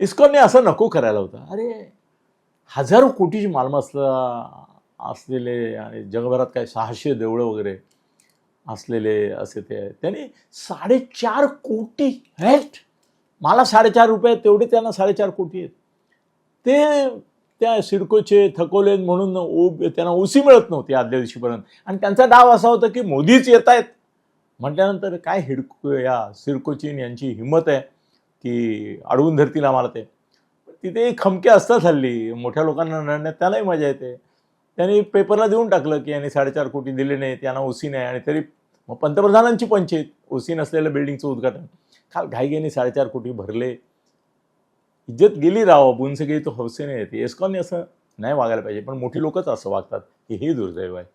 इस्कॉनने असं नको करायला होतं. अरे हजारो कोटीची मालमत्ता असलेले आणि जगभरात काय सहाशे देवळं वगैरे असलेले असे ते आहेत. त्यांनी साडेचार कोटी हेट मला साडेचार रुपये आहेत, तेवढे त्यांना साडेचार कोटी आहेत. ते त्या सिडकोचे थकवले म्हणून ओ त्यांना ओसी मिळत नव्हती आदल्या दिवशीपर्यंत. आणि त्यांचा डाव असा होता की मोदीच येत आहेत म्हटल्यानंतर काय हिडको या सिडकोची यांची हिंमत आहे? की अडवून धरतील आम्हाला ते. तिथे खमके असतात हल्ली. मोठ्या लोकांना रडण्यात त्यालाही मजा येते. त्यांनी पेपरला देऊन टाकलं की यांनी साडेचार कोटी दिले नाही त्यांना ओसी नाही आणि तरी मग पंतप्रधानांची पंचायत ओसी नसलेल्या बिल्डिंगचं उद्घाटन. काल घाईघाईने साडेचार कोटी भरले. इज्जत गेली राव बुन सगळी तो हौसेने येते. एस्कॉनने असं नाही वागायला पाहिजे पण मोठी लोकच असं वागतात की हे दुर्दैव आहे.